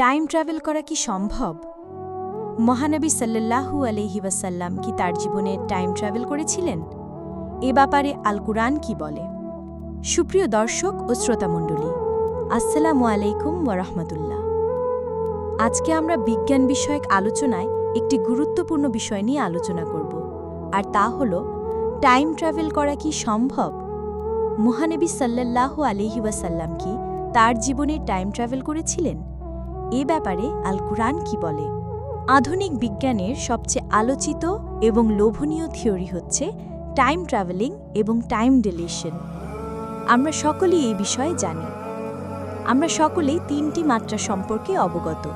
Time travel করা কি সম্ভব? মহানবী সাল্লাল্লাহু আলহি ওয়াসাল্লাম কি তার জীবনে টাইম ট্রাভেল করেছিলেন? এ ব্যাপারে আল কুরআন কি বলে? সুপ্রিয় দর্শক ও শ্রোতামণ্ডলী, আসসালামু আলাইকুম ওয়ারহমতুল্লাহ আজকে আমরা বিজ্ঞান বিষয়ক আলোচনায় একটি গুরুত্বপূর্ণ বিষয় নিয়ে আলোচনা করব, আর তা হল টাইম ট্রাভেল করা কি সম্ভব? মহানবী সাল্লাল্লাহু আলহি ওয়াসাল্লাম কি তার জীবনে টাইম ট্রাভেল করেছিলেন? এ ব্যাপারে আল কুরআন কি বলে? আধুনিক বিজ্ঞানের সবচেয়ে আলোচিত এবং লোভনীয় থিওরি হচ্ছে টাইম ট্রাভেলিং এবং টাইম ডিলিশন। আমরা সকলেই এই বিষয়ে জানি। আমরা সকলেই তিনটি মাত্রা সম্পর্কে অবগত,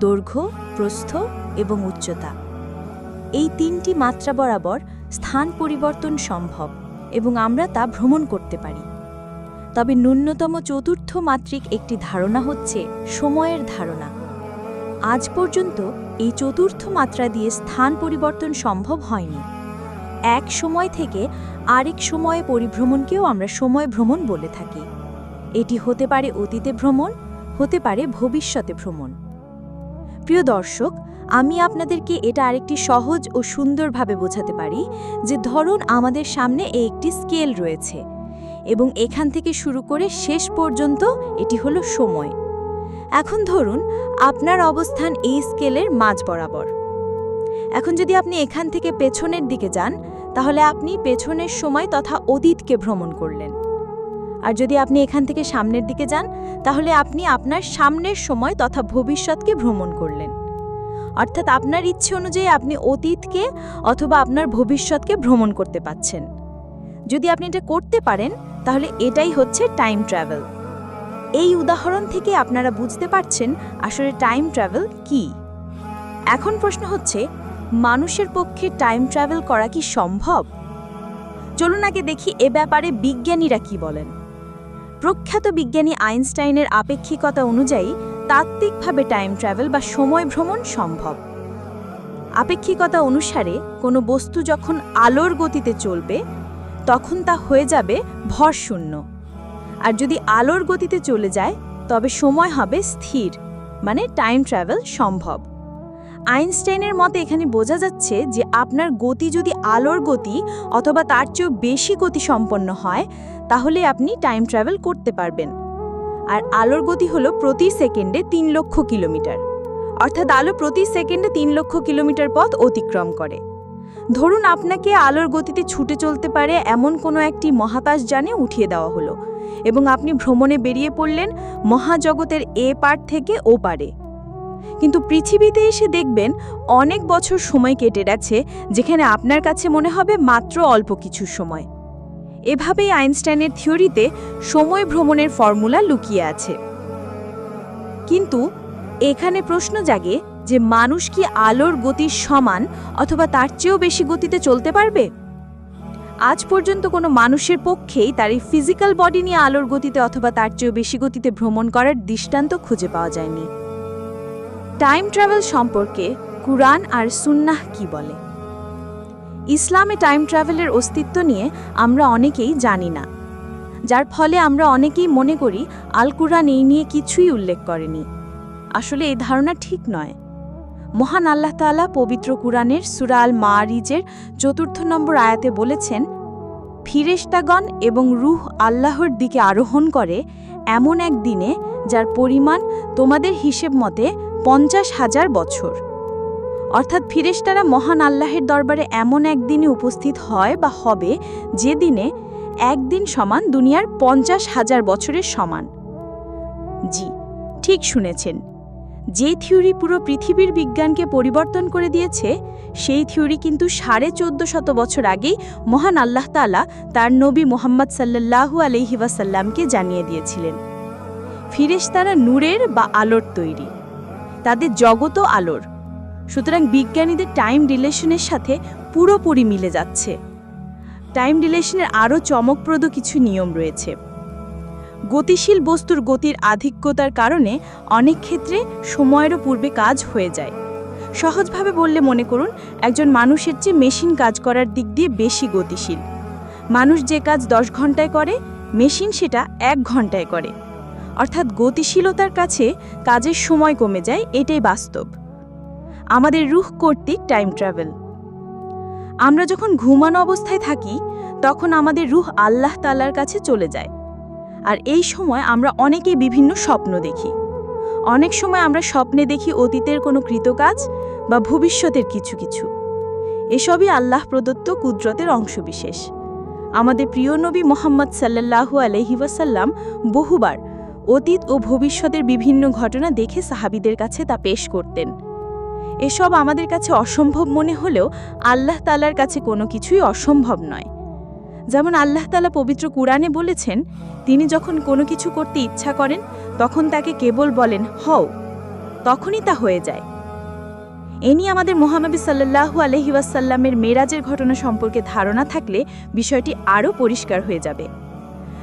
দৈর্ঘ্য, প্রস্থ এবং উচ্চতা। এই তিনটি মাত্রা বরাবর স্থান পরিবর্তন সম্ভব এবং আমরা তা ভ্রমণ করতে পারি। তবে ন্যূনতম চতুর্থ মাত্রিক একটি ধারণা হচ্ছে সময়ের ধারণা। আজ পর্যন্ত এই চতুর্থ মাত্রা দিয়ে স্থান পরিবর্তন সম্ভব হয়নি। এক সময় থেকে আরেক সময়ে পরিভ্রমণকেও আমরা সময় ভ্রমণ বলে থাকি। এটি হতে পারে অতীতে ভ্রমণ, হতে পারে ভবিষ্যতে ভ্রমণ। প্রিয় দর্শক, আমি আপনাদেরকে এটা আরেকটি সহজ ও সুন্দরভাবে বোঝাতে পারি যে ধরুন আমাদের সামনে একটি স্কেল রয়েছে। এবং এখান থেকে শুরু করে শেষ পর্যন্ত এটি হলো সময়। এখন ধরুন, আপনার অবস্থান এই স্কেলের মাঝ বরাবর। এখন যদি আপনি এখান থেকে পেছনের দিকে যান, তাহলে আপনি পেছনের সময় তথা অতীতকে ভ্রমণ করলেন। আর যদি আপনি এখান থেকে সামনের দিকে যান, তাহলে আপনি আপনার সামনের সময় তথা ভবিষ্যৎকে ভ্রমণ করলেন। অর্থাৎ আপনার ইচ্ছে অনুযায়ী আপনি অতীতকে অথবা আপনার ভবিষ্যৎকে ভ্রমণ করতে পাচ্ছেন। যদি আপনি এটা করতে পারেন তাহলে এটাই হচ্ছে টাইম ট্রাভেল এই উদাহরণ থেকে আপনারা বুঝতে পারছেন আসলে টাইম ট্রাভেল কি। এখন প্রশ্ন হচ্ছে, মানুষের পক্ষে টাইম ট্রাভেল করা কি সম্ভব? চলুন আগে দেখি এ ব্যাপারে বিজ্ঞানীরা কি বলেন। প্রখ্যাত বিজ্ঞানী আইনস্টাইনের আপেক্ষিকতা অনুযায়ী তাত্ত্বিকভাবে টাইম ট্রাভেল বা সময় ভ্রমণ সম্ভব। আপেক্ষিকতা অনুসারে কোনো বস্তু যখন আলোর গতিতে চলবে তখন তা হয়ে যাবে ভর শূন্য। আর যদি আলোর গতিতে চলে যায়, তবে সময় হবে স্থির মানে টাইম ট্রাভেল সম্ভব। আইনস্টাইনের মতে এখানে বোঝা যাচ্ছে যে আপনার গতি যদি আলোর গতি অথবা তার চেয়েও বেশি গতি সম্পন্ন হয়, তাহলে আপনি টাইম ট্রাভেল করতে পারবেন। আর আলোর গতি হলো প্রতি সেকেন্ডে তিন লক্ষ কিলোমিটার। অর্থাৎ আলো প্রতি সেকেন্ডে তিন লক্ষ কিলোমিটার পথ অতিক্রম করে। ধরুন আপনাকে আলোর গতিতে ছুটে চলতে পারে এমন কোনো একটি মহাকাশ যানে উঠিয়ে দেওয়া হলো, এবং আপনি ভ্রমণে বেরিয়ে পড়লেন মহাজগতের এ পার থেকে ও পারে। কিন্তু পৃথিবীতে এসে দেখবেন অনেক বছর সময় কেটে গেছে, যেখানে আপনার কাছে মনে হবে মাত্র অল্প কিছু সময়। এভাবেই আইনস্টাইনের থিওরিতে সময় ভ্রমণের ফর্মুলা লুকিয়ে আছে। কিন্তু এখানে প্রশ্ন জাগে যে মানুষ কি আলোর গতির সমান অথবা তার চেয়েও বেশি গতিতে চলতে পারবে? আজ পর্যন্ত কোনো মানুষের পক্ষেই তার এই ফিজিক্যাল বডি নিয়ে আলোর গতিতে অথবা তার চেয়েও বেশি গতিতে ভ্রমণ করার দৃষ্টান্ত খুঁজে পাওয়া যায়নি। টাইম ট্রাভেল সম্পর্কে কুরআন আর সুন্নাহ কি বলে? ইসলামে টাইম ট্রাভেলের অস্তিত্ব নিয়ে আমরা অনেকেই জানি না। যার ফলে আমরা অনেকেই মনে করি আল কুরআন এই নিয়ে কিছুই উল্লেখ করেনি। আসলে এই ধারণা ঠিক নয়। মহান আল্লাহ তাআলা পবিত্র কুরআনের সুরাল মারিজের চতুর্থ নম্বর আয়াতে বলেছেন, ফিরেশতাগণ এবং রুহ আল্লাহর দিকে আরোহণ করে এমন এক দিনে যার পরিমাণ তোমাদের হিসেব মতে পঞ্চাশ হাজার বছর। অর্থাৎ ফিরেশতারা মহান আল্লাহের দরবারে এমন একদিনে উপস্থিত হয় বা হবে যে দিনে একদিন সমান দুনিয়ার পঞ্চাশ হাজার বছরের সমান। জি, ঠিক শুনেছেন। যে থিওরি পুরো পৃথিবীর বিজ্ঞানকে পরিবর্তন করে দিয়েছে, সেই থিওরি কিন্তু সাড়ে চোদ্দ শত বছর আগেই মহান আল্লাহ তালা তার নবী মোহাম্মদ সাল্লাহু আলহি ওয়াসাল্লামকে জানিয়ে দিয়েছিলেন। ফিরেশতারা নূরের বা আলোর তৈরি। তাদের জগতও আলোর। সুতরাং বিজ্ঞানীদের টাইম রিলেশনের সাথে পুরোপুরি মিলে যাচ্ছে। টাইম রিলেশনের আরও চমকপ্রদ কিছু নিয়ম রয়েছে। গতিশীল বস্তুর গতির আধিক্যতার কারণে অনেক ক্ষেত্রে সময়েরও পূর্বে কাজ হয়ে যায়। সহজভাবে বললে মনে করুন, একজন মানুষের চেয়ে মেশিন কাজ করার দিক দিয়ে বেশি গতিশীল। মানুষ যে কাজ দশ ঘন্টায় করে, মেশিন সেটা এক ঘন্টায় করে। অর্থাৎ গতিশীলতার কাছে কাজের সময় কমে যায়, এটাই বাস্তব। আমাদের রুহ কর্তৃক টাইম ট্রাভেল। আমরা যখন ঘুমানো অবস্থায় থাকি, তখন আমাদের রুহ আল্লাহ তালার কাছে চলে যায়। আর এই সময় আমরা অনেকেই বিভিন্ন স্বপ্ন দেখি। অনেক সময় আমরা স্বপ্নে দেখি অতীতের কোনো কৃতকাজ বা ভবিষ্যতের কিছু কিছু। এসবই আল্লাহ প্রদত্ত কুদরতের অংশবিশেষ। আমাদের প্রিয় নবী মোহাম্মদ সাল্লাল্লাহু আলহি ওয়াসাল্লাম বহুবার অতীত ও ভবিষ্যতের বিভিন্ন ঘটনা দেখে সাহাবিদের কাছে তা পেশ করতেন। এসব আমাদের কাছে অসম্ভব মনে হলেও আল্লাহ তালার কাছে কোনো কিছুই অসম্ভব নয়। যেমন আল্লাহ তালা পবিত্র কুরআনে বলেছেন, তিনি যখন কোনো কিছু করতে ইচ্ছা করেন, তখন তাকে কেবল বলেন, হও। তখনই তা হয়ে যায়। এ নিয়ে আমাদের মোহাম্মবী সাল্লাহু আলহিউসাল্লামের মেরাজের ঘটনা সম্পর্কে ধারণা থাকলে বিষয়টি আরও পরিষ্কার হয়ে যাবে।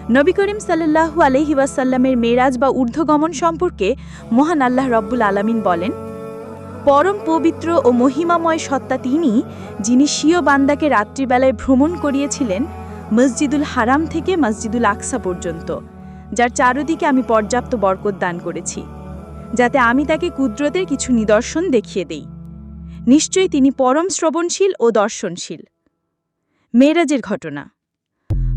নবী করিম সাল্লাহু আলহিউসাল্লামের মেরাজ বা ঊর্ধ্বগমন সম্পর্কে মহান আল্লাহ রব্বুল আলামিন বলেন, পরম পবিত্র ও মহিমাময় সত্তা তিনি, যিনি স্বীয় বান্দাকে রাত্রিবেলায় ভ্রমণ করিয়েছিলেন মসজিদুল হারাম থেকে মসজিদুল আকসা পর্যন্ত, যার চারদিকে আমি পর্যাপ্ত বরকত দান করেছি, যাতে আমি তাকে কুদরতের কিছু নিদর্শন দেখিয়ে দেই। নিশ্চয়ই তিনি পরম শ্রবণশীল ও দর্শনশীল। মেরাজের ঘটনা।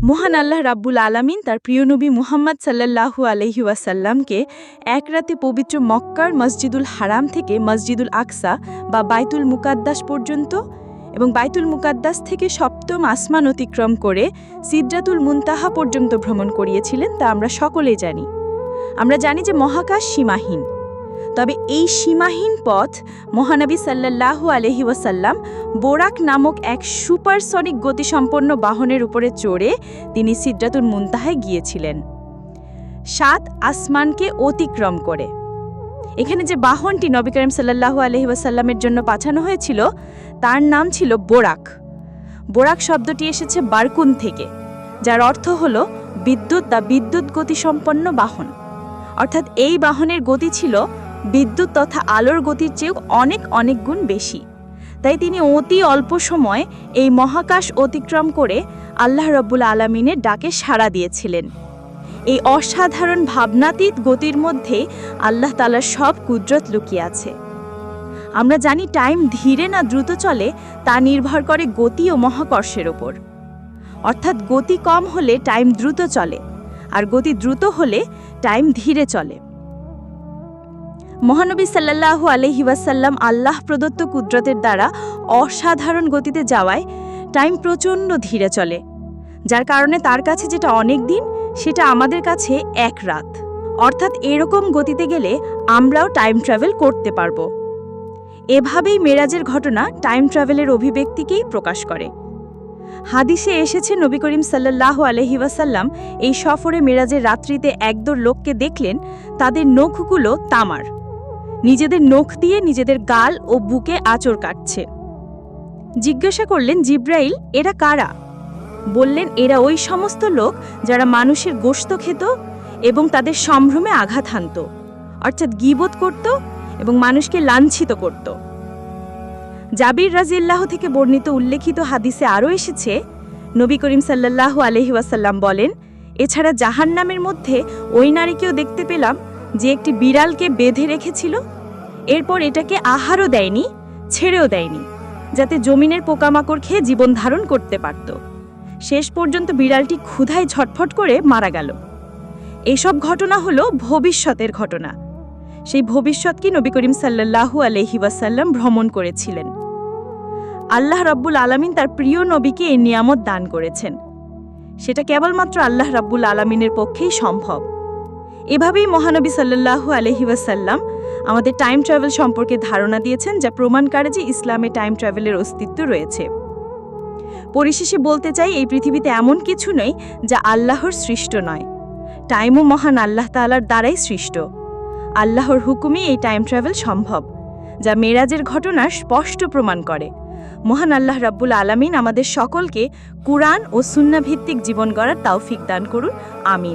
মহান আল্লাহ রাব্বুল আলামিন তার প্রিয় নবী মুহাম্মদ সাল্লাল্লাহু আলহি ওয়াসাল্লামকে এক রাতে পবিত্র মক্কার মসজিদুল হারাম থেকে মসজিদুল আকসা বা বাইতুল মুকাদ্দাস পর্যন্ত এবং বাইতুল মুকাদ্দাস থেকে সপ্তম আসমান অতিক্রম করে সিদ্রাতুল মুনতাহা পর্যন্ত ভ্রমণ করিয়েছিলেন, তা আমরা সকলেই জানি। আমরা জানি যে মহাকাশ সীমাহীন। তবে এই সীমাহীন পথ মহানবী সাল্লাল্লাহু আলহি ওয়াসাল্লাম বোরাক নামক এক সুপারসনিক গতিসম্পন্ন বাহনের উপরে চড়ে তিনি সিদ্রাতুল মুনতাহায় গিয়েছিলেন। সাত আসমানকে অতিক্রম করে। এখানে যে বাহনটি নবী করিম সাল্লাহু আলহি ওয়াসাল্লামের জন্য পাঠানো হয়েছিল, তার নাম ছিল বোরাক। বোরাক শব্দটি এসেছে বারকুন থেকে, যার অর্থ হল বিদ্যুৎ বা বিদ্যুৎ গতিসম্পন্ন বাহন। অর্থাৎ এই বাহনের গতি ছিল বিদ্যুৎ তথা আলোর গতির চেয়েও অনেক অনেক গুণ বেশি। তাই তিনি অতি অল্প সময় এই মহাকাশ অতিক্রম করে আল্লাহ রব্বুল আলমিনের ডাকে সাড়া দিয়েছিলেন। এই অসাধারণ ভাবনাতীত গতির মধ্যে আল্লাহ তালার সব কুদরত লুকিয়ে আছে। আমরা জানি টাইম ধীরে না দ্রুত চলে, তা নির্ভর করে গতি ও মহাকর্ষের ওপর। অর্থাৎ গতি কম হলে টাইম দ্রুত চলে, আর গতি দ্রুত হলে টাইম ধীরে চলে। মহানবী সাল্লাল্লাহু আলহি ওয়াসাল্লাম আল্লাহ প্রদত্ত কুদরতের দ্বারা অসাধারণ গতিতে যাওয়ায় টাইম প্রচণ্ড ধীরে চলে, যার কারণে তার কাছে যেটা অনেক দিন সেটা আমাদের কাছে এক রাত। অর্থাৎ এরকম গতিতে গেলে আমরাও টাইম ট্রাভেল করতে পারব। এভাবেই মেরাজের ঘটনা টাইম ট্রাভেলের অভিব্যক্তিকেই প্রকাশ করে। হাদিসে এসেছে, নবী করিম সাল্লাহ আলহি ওয়াসাল্লাম এই সফরে মেরাজের রাত্রিতে একদর লোককে দেখলেন, তাদের নখগুলো তামার। নিজেদের নখ দিয়ে নিজেদের গাল ও বুকে আচর কাটছে। জিজ্ঞাসা করলেন, জিব্রাইল, এরা কারা? বললেন, এরা ওই সমস্ত লোক যারা মানুষের গোশত খেত এবং তাদের সম্ভ্রমে আঘাত হানত। অর্থাৎ গিবোধ করত এবং মানুষকে লাঞ্ছিত করত। জাবির রাজিল্লাহ থেকে বর্ণিত উল্লেখিত হাদিসে আরও এসেছে, নবী করিম সাল্লাল্লাহু আলহি ওয়াসাল্লাম বলেন, এছাড়া জাহান্নামের মধ্যে ওই নারীকেও দেখতে পেলাম যে একটি বিড়ালকে বেঁধে রেখেছিল। এরপর এটাকে আহারও দেয়নি, ছেড়েও দেয়নি, যাতে জমিনের পোকামাকড় খেয়ে জীবন ধারণ করতে পারত। শেষ পর্যন্ত বিড়ালটি ক্ষুধায় ঝটফট করে মারা গেল। এসব ঘটনা হলো ভবিষ্যতের ঘটনা। সেই ভবিষ্যৎকে নবী করিম সাল্লাল্লাহু আলহি ওয়াসাল্লাম ভ্রমণ করেছিলেন। আল্লাহ রব্বুল আলামিন তার প্রিয় নবীকে এই নিয়ামত দান করেছেন। সেটা কেবলমাত্র আল্লাহ রাব্বুল আলামিনের পক্ষেই সম্ভব। এভাবেই মহানবী সাল্লাল্লাহু আলহি ওয়াসাল্লাম আমাদের টাইম ট্রাভেল সম্পর্কে ধারণা দিয়েছেন, যা প্রমাণ করে যে ইসলামে টাইম ট্রাভেলের অস্তিত্ব রয়েছে। পরিশেষে বলতে চাই, এই পৃথিবীতে এমন কিছু নেই যা আল্লাহর সৃষ্ট নয়। টাইমও মহান আল্লাহ তালার দ্বারাই সৃষ্ট। আল্লাহর হুকুমে এই টাইম ট্রাভেল সম্ভব, যা মেরাজের ঘটনা স্পষ্ট প্রমাণ করে। মহান আল্লাহ রাব্বুল আলামিন আমাদের সকলকে কুরআন ও সুন্নাভিত্তিক জীবন গড়ার তাও ফিক দান করুন, আমিন।